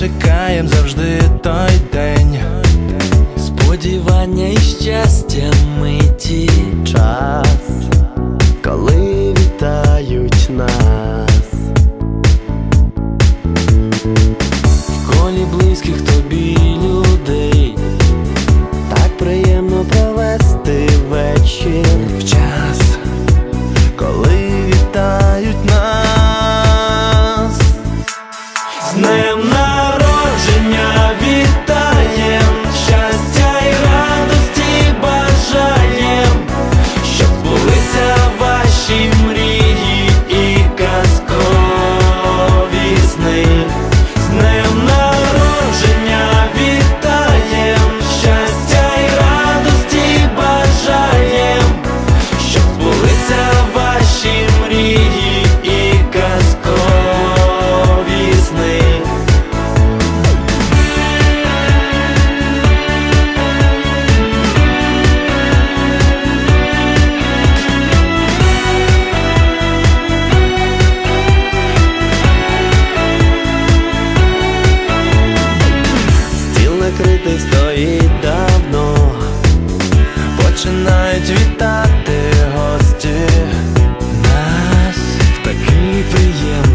чекаєм завжди той день. Сподівання і щастя миті час, коли вітають нас. В колі близьких тобі людей, так приємно провести вечір. відкритий стоїть давно, починають вітати гості нас в такий приємний.